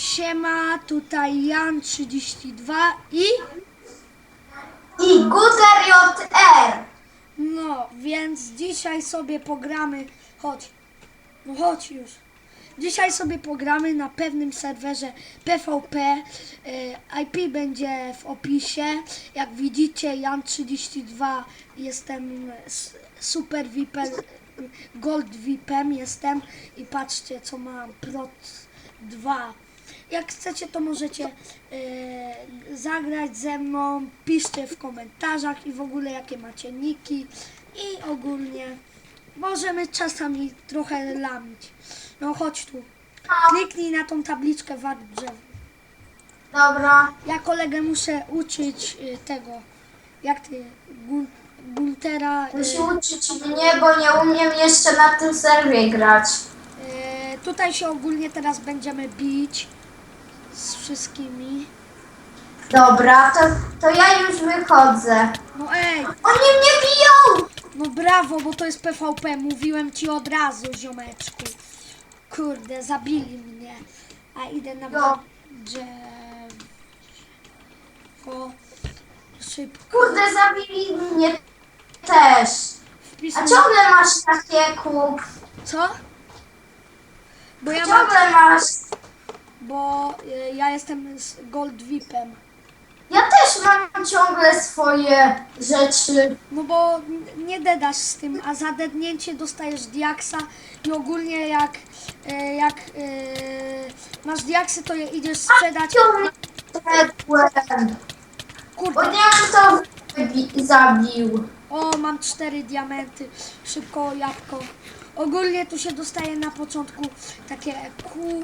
Siema, tutaj Jan32 i I Guter JR. no, więc dzisiaj sobie pogramy, chodź, no chodź już. Dzisiaj sobie pogramy na pewnym serwerze PvP. IP będzie w opisie. Jak widzicie, Jan32 jestem super VIPem, Gold VIPem jestem i patrzcie co mam, Prot 2. Jak chcecie, to możecie y, zagrać ze mną. Piszcie w komentarzach i w ogóle jakie macie niki. I ogólnie możemy czasami trochę lamić. No chodź tu. Kliknij na tą tabliczkę wad drzew. Dobra. Ja kolegę muszę uczyć y, tego. Jak ty? Gun, Guntera. y, Musi uczyć mnie, bo nie umiem jeszcze na tym serwie grać. tutaj się ogólnie teraz będziemy bić z wszystkimi. Dobra, to, to ja już wychodzę. No ej, Oni mnie biją! no brawo, bo to jest PvP. Mówiłem ci od razu, ziomeczku. Kurde, zabili mnie. A idę na Jo. drzewo. Szybko. Kurde, zabili mnie też. A ciągle masz takie kup. Co? Bo ja mam, Ciągle masz. Bo y, ja jestem z Gold VIPem. Ja też mam ciągle swoje rzeczy. No bo n- nie dedasz z tym, a za dednięcie dostajesz diaksa i ogólnie jak, y, jak y, masz diaksy, to je idziesz sprzedać. Ciągle dedłem. Bo Kurde, nie wiem, kto wybi- zabił. o mam cztery diamenty, szybko jabłko. Ogólnie tu się dostaje na początku takie Q.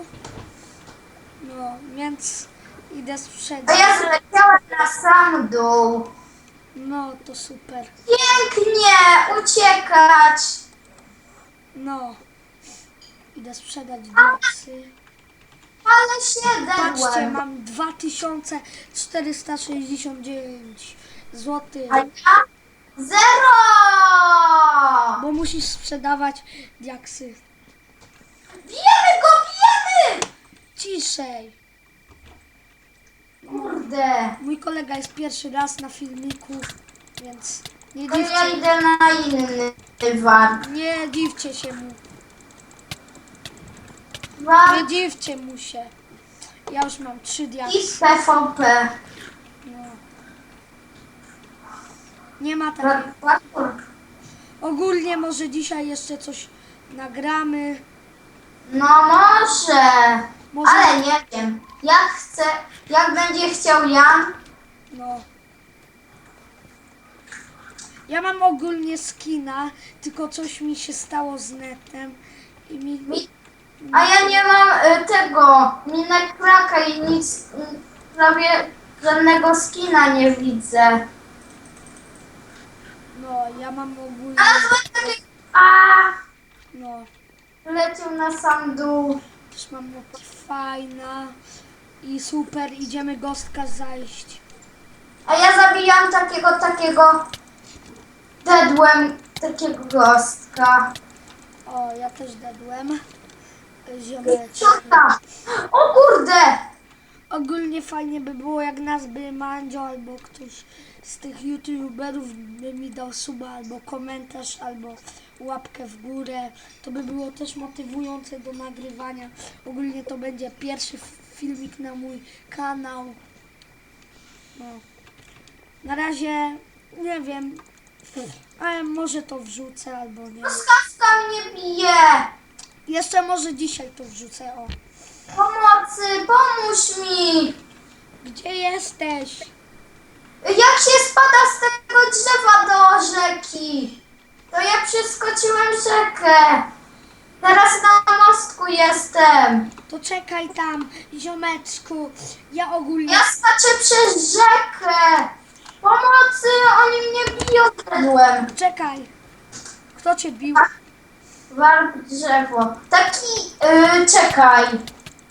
No, więc idę A sprzedać. ja zleciałem na sam dół. No, to super. Pięknie! Uciekać! No. Idę sprzedać diaksy. Ale się Patrzcie, mam 2469 zł. A ja? Zero! Bo musisz sprzedawać diaksy. Bijemy go! Ciszej. Kurde. Mój kolega jest pierwszy raz na filmiku, więc nie To ja dziwcie, idę na inny war. nie dziwcie się mu. War Nie dziwcie mu się. Ja już mam trzy i diaksy. PvP. No. Nie ma War- tak. parkour. Ogólnie może dzisiaj jeszcze coś nagramy. No może. Może- Ale nie wiem. Jak chcę, jak będzie chciał Jan, No. Ja mam ogólnie skina, tylko coś mi się stało z netem i mi... mi, a ja nie mam y, tego, minek kraka i nic, y, prawie żadnego skina nie widzę. No, ja mam ogólnie... A, zobacz, taki- a, No, leciał na sam dół. Też mam opcję fajna i super, idziemy gostka zajść. A ja zabijam takiego, takiego, dedłem takiego gostka. O, ja też dedłem. Ziomeczki. Ciota! O kurde! Ogólnie fajnie by było, jak nas by Mandzio albo ktoś z tych youtuberów by mi dał suba albo komentarz, albo łapkę w górę. To by było też motywujące do nagrywania. Ogólnie to będzie pierwszy filmik na mój kanał. No. Na razie nie wiem, ale może to wrzucę albo nie. Skawka mnie bije! Jeszcze może dzisiaj to wrzucę, o. Pomocy, pomóż mi! Gdzie jesteś? Jak się spada z tego drzewa do rzeki? To ja przeskoczyłem rzekę. Teraz na mostku jestem. To czekaj tam, ziomeczku. Ja ogólnie. Ja skaczę przez rzekę. Pomocy, oni mnie biją dedłem. Czekaj. Kto cię bił? Warp drzewo. Taki, yy, czekaj.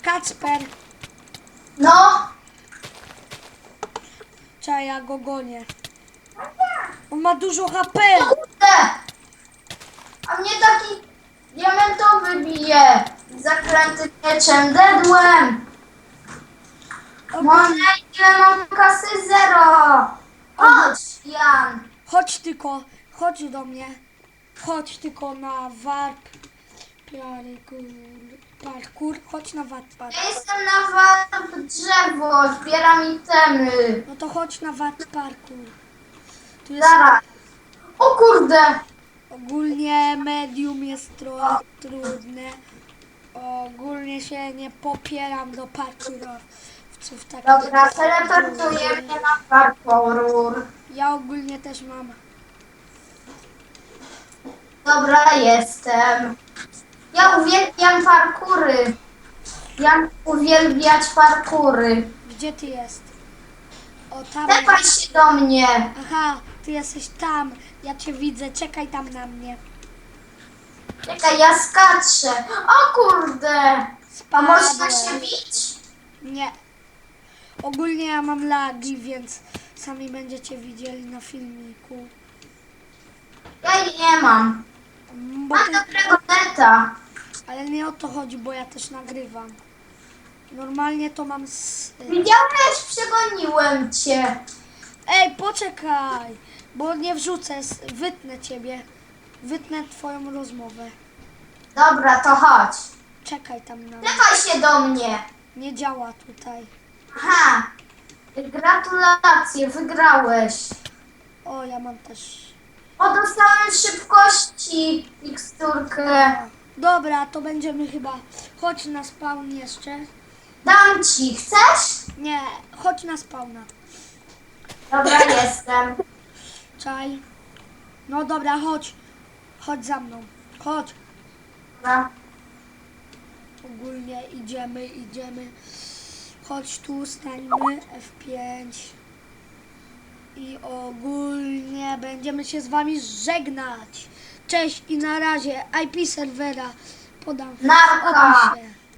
Kacper. No, Czekaj, ja go gonię. On ma dużo HP. kurde. A mnie taki diamentowy bije. Zaklęty mieczem dedłem. Monet, ile mam kasy? Zero. Chodź, Jan. Chodź tylko, chodź do mnie. Chodź tylko na warp. Parkour. Parkour. Chodź na warp. Ja jestem na warp drzewo, zbieram itemy. No to chodź na warp parkour. Tu jest Zaraz. O kurde. Ogólnie medium jest trochę trudne. Ogólnie się nie popieram do parkurowców. Tak Dobra, teleportuję mnie na parkour. Ja ogólnie też mam. Dobra, jestem. Ja uwielbiam parkury. Jak uwielbiać parkury. Gdzie ty jest? O tam. Tepaj się do mnie. Aha, ty jesteś tam. Ja cię widzę. Czekaj tam na mnie. Czekaj, ja skaczę. O kurde. A Spadłem. można się bić? Nie. Ogólnie ja mam lagi, więc sami będziecie widzieli na filmiku. Ja nie mam. Bo Mam ty, dobrego neta. ale nie o to chodzi, bo ja też nagrywam. Normalnie to mam z... Widziałeś? Przegoniłem cię. Ej, poczekaj! Bo nie wrzucę, s- wytnę ciebie. Wytnę twoją rozmowę. Dobra, to chodź. Czekaj tam na mnie. Się do mnie. Nie działa tutaj. Aha. Gratulacje, wygrałeś. O, ja mam też... O, dostałem szybkości miksturkę. Dobra, to będziemy chyba... Chodź na spawn jeszcze. Dam ci. Chcesz? Nie, chodź na spawna. Dobra, jestem. Czaj. No dobra, chodź. Chodź za mną. Chodź. Dobra. Ogólnie idziemy, idziemy. Chodź tu, stańmy F5. I ogólnie będziemy się z wami żegnać. Cześć i na razie. IP serwera podam w Narka. opisie.